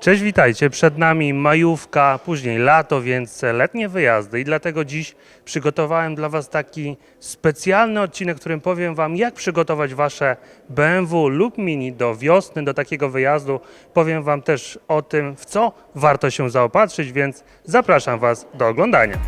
Cześć, witajcie. Przed nami majówka, później lato, więc letnie wyjazdy i dlatego dziś przygotowałem dla Was taki specjalny odcinek, w którym powiem Wam, jak przygotować Wasze BMW lub Mini do wiosny, do takiego wyjazdu. Powiem Wam też o tym, w co warto się zaopatrzyć, więc zapraszam Was do oglądania.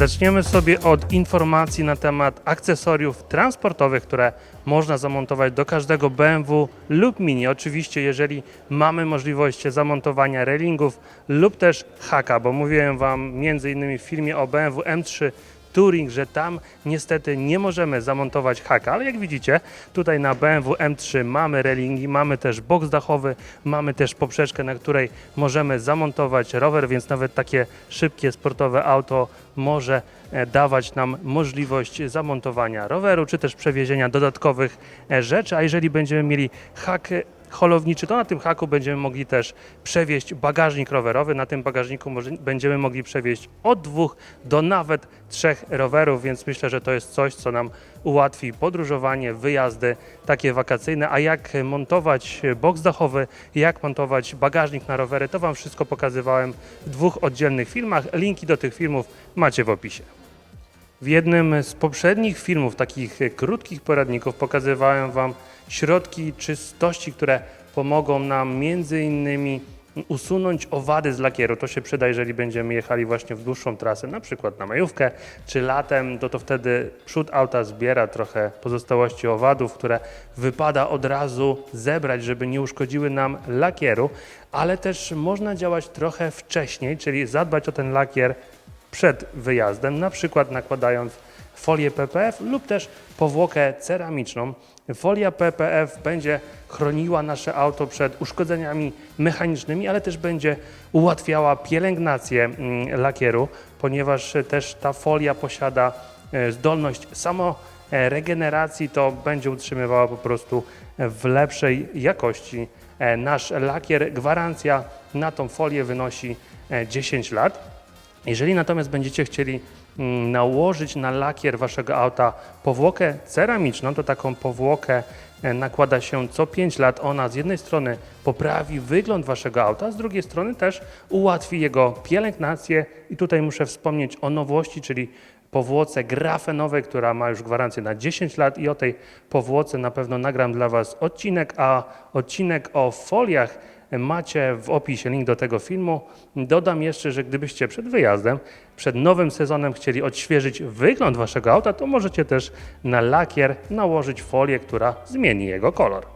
Zaczniemy sobie od informacji na temat akcesoriów transportowych, które można zamontować do każdego BMW lub Mini. Oczywiście, jeżeli mamy możliwość zamontowania railingów lub też haka, bo mówiłem Wam między innymi w filmie o BMW M3 Touring, że tam niestety nie możemy zamontować haka, ale jak widzicie, tutaj na BMW M3 mamy railingi, mamy też boks dachowy, mamy też poprzeczkę, na której możemy zamontować rower, więc nawet takie szybkie, sportowe auto może e, dawać nam możliwość zamontowania roweru, czy też przewiezienia dodatkowych e, rzeczy, a jeżeli będziemy mieli hak e, holowniczy, to na tym haku będziemy mogli też przewieźć bagażnik rowerowy. Na tym bagażniku będziemy mogli przewieźć od dwóch do nawet trzech rowerów, więc myślę, że to jest coś, co nam ułatwi podróżowanie, wyjazdy takie wakacyjne. A jak montować boks dachowy, jak montować bagażnik na rowery, to Wam wszystko pokazywałem w dwóch oddzielnych filmach. Linki do tych filmów macie w opisie. W jednym z poprzednich filmów, takich krótkich poradników, pokazywałem Wam środki czystości, które pomogą nam między innymi usunąć owady z lakieru. To się przyda, jeżeli będziemy jechali właśnie w dłuższą trasę, na przykład na majówkę czy latem, to to wtedy przód auta zbiera trochę pozostałości owadów, które wypada od razu zebrać, żeby nie uszkodziły nam lakieru, ale też można działać trochę wcześniej, czyli zadbać o ten lakier przed wyjazdem, na przykład nakładając folię PPF lub też powłokę ceramiczną. Folia PPF będzie chroniła nasze auto przed uszkodzeniami mechanicznymi, ale też będzie ułatwiała pielęgnację mm, lakieru, ponieważ też ta folia posiada e, zdolność samoregeneracji, to będzie utrzymywała po prostu w lepszej jakości e, nasz lakier. Gwarancja na tą folię wynosi e, 10 lat. Jeżeli natomiast będziecie chcieli mm, nałożyć na lakier waszego auta powłokę ceramiczną, to taką powłokę e, nakłada się co 5 lat. Ona z jednej strony poprawi wygląd waszego auta, z drugiej strony też ułatwi jego pielęgnację. I tutaj muszę wspomnieć o nowości, czyli powłoce grafenowej, która ma już gwarancję na 10 lat i o tej powłoce na pewno nagram dla Was odcinek, a odcinek o foliach macie w opisie link do tego filmu. Dodam jeszcze, że gdybyście przed wyjazdem, przed nowym sezonem chcieli odświeżyć wygląd Waszego auta, to możecie też na lakier nałożyć folię, która zmieni jego kolor.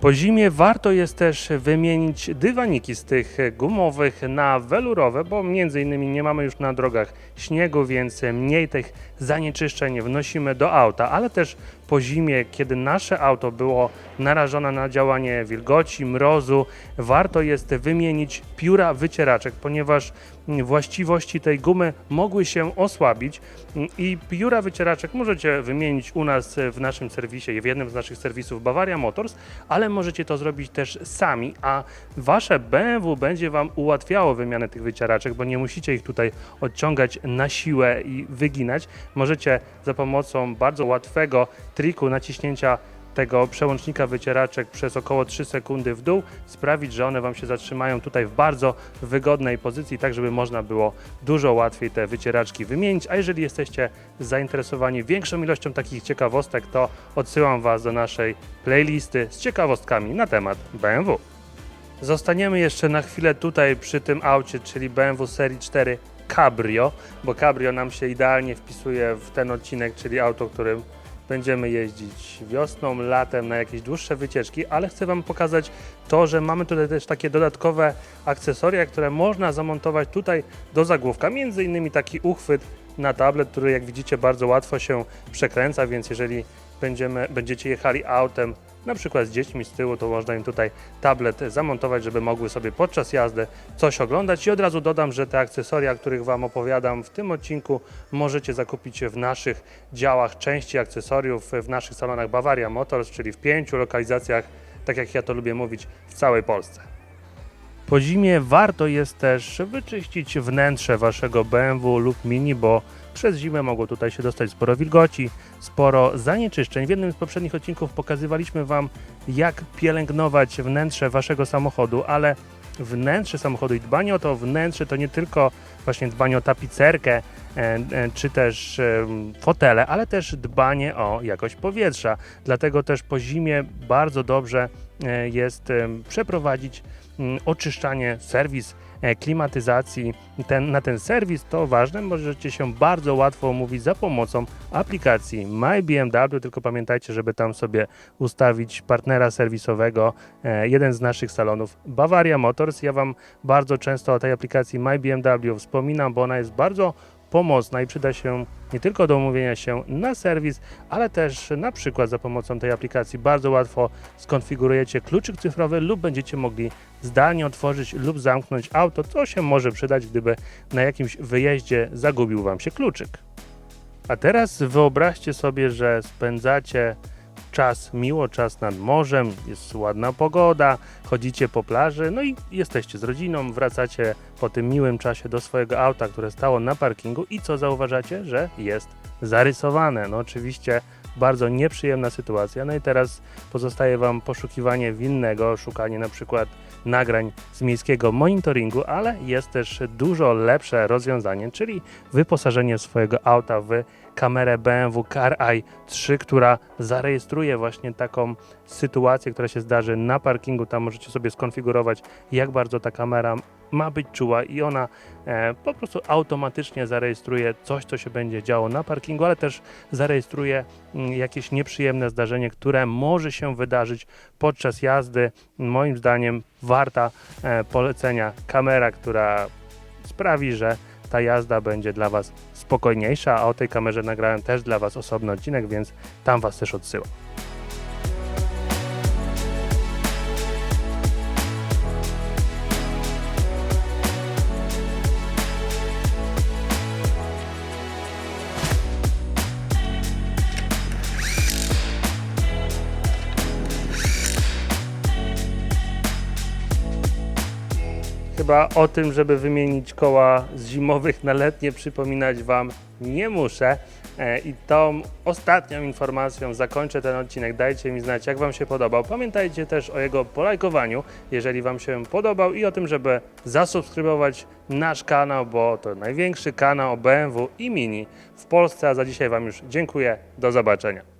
Po zimie warto jest też wymienić dywaniki z tych gumowych na welurowe, bo między innymi nie mamy już na drogach śniegu, więc mniej tych zanieczyszczeń wnosimy do auta, ale też po zimie, kiedy nasze auto było narażone na działanie wilgoci, mrozu, warto jest wymienić pióra wycieraczek, ponieważ właściwości tej gumy mogły się osłabić i pióra wycieraczek możecie wymienić u nas w naszym serwisie, w jednym z naszych serwisów Bavaria Motors, ale możecie to zrobić też sami, a wasze BMW będzie Wam ułatwiało wymianę tych wycieraczek, bo nie musicie ich tutaj odciągać na siłę i wyginać. Możecie za pomocą bardzo łatwego triku naciśnięcia tego przełącznika wycieraczek przez około 3 sekundy w dół sprawić, że one Wam się zatrzymają tutaj w bardzo wygodnej pozycji, tak żeby można było dużo łatwiej te wycieraczki wymienić. A jeżeli jesteście zainteresowani większą ilością takich ciekawostek, to odsyłam Was do naszej playlisty z ciekawostkami na temat BMW. Zostaniemy jeszcze na chwilę tutaj przy tym aucie, czyli BMW serii 4 Cabrio, bo Cabrio nam się idealnie wpisuje w ten odcinek, czyli auto, którym będziemy jeździć wiosną, latem na jakieś dłuższe wycieczki, ale chcę Wam pokazać to, że mamy tutaj też takie dodatkowe akcesoria, które można zamontować tutaj do zagłówka, między innymi taki uchwyt na tablet, który jak widzicie bardzo łatwo się przekręca, więc jeżeli będziemy, będziecie jechali autem na przykład z dziećmi z tyłu, to można im tutaj tablet zamontować, żeby mogły sobie podczas jazdy coś oglądać. I od razu dodam, że te akcesoria, o których Wam opowiadam w tym odcinku, możecie zakupić w naszych działach części akcesoriów, w naszych salonach Bavaria Motors, czyli w pięciu lokalizacjach, tak jak ja to lubię mówić, w całej Polsce. Po zimie warto jest też wyczyścić wnętrze waszego BMW lub Mini, bo przez zimę mogło tutaj się dostać sporo wilgoci, sporo zanieczyszczeń. W jednym z poprzednich odcinków pokazywaliśmy Wam, jak pielęgnować wnętrze waszego samochodu, ale wnętrze samochodu i dbanie o to wnętrze to nie tylko właśnie dbanie o tapicerkę, e, e, czy też em, fotele, ale też dbanie o jakość powietrza. Dlatego też po zimie bardzo dobrze e, jest przeprowadzić mm, oczyszczanie, serwis e, klimatyzacji. Ten, na ten serwis to ważne, możecie się bardzo łatwo umówić za pomocą aplikacji My BMW, tylko pamiętajcie, żeby tam sobie ustawić partnera serwisowego, e, jeden z naszych salonów Bavaria Motors. Ja Wam bardzo często o tej aplikacji My BMW wspominam, bo ona jest bardzo pomocna i przyda się nie tylko do umówienia się na serwis, ale też na przykład za pomocą tej aplikacji bardzo łatwo skonfigurujecie kluczyk cyfrowy lub będziecie mogli zdalnie otworzyć lub zamknąć auto, co się może przydać, gdyby na jakimś wyjeździe zagubił Wam się kluczyk. A teraz wyobraźcie sobie, że spędzacie czas miło, czas nad morzem, jest ładna pogoda, chodzicie po plaży, no i jesteście z rodziną, wracacie po tym miłym czasie do swojego auta, które stało na parkingu i co zauważacie, że jest zarysowane. No oczywiście bardzo nieprzyjemna sytuacja. No i teraz pozostaje Wam poszukiwanie winnego, szukanie na przykład nagrań z miejskiego monitoringu, ale jest też dużo lepsze rozwiązanie, czyli wyposażenie swojego auta w kamerę BMW CarEye 3, która zarejestruje właśnie taką sytuację, która się zdarzy na parkingu. Tam możecie sobie skonfigurować, jak bardzo ta kamera ma być czuła i ona e, po prostu automatycznie zarejestruje coś, co się będzie działo na parkingu, ale też zarejestruje mm, jakieś nieprzyjemne zdarzenie, które może się wydarzyć podczas jazdy. Moim zdaniem warta e, polecenia kamera, która sprawi, że ta jazda będzie dla Was spokojniejsza, a o tej kamerze nagrałem też dla Was osobny odcinek, więc tam Was też odsyłam. Chyba o tym, żeby wymienić koła z zimowych na letnie, przypominać Wam nie muszę. E, I tą ostatnią informacją zakończę ten odcinek. Dajcie mi znać, jak Wam się podobał. Pamiętajcie też o jego polajkowaniu, jeżeli Wam się podobał, i o tym, żeby zasubskrybować nasz kanał, bo to największy kanał BMW i Mini w Polsce. A za dzisiaj Wam już dziękuję. Do zobaczenia.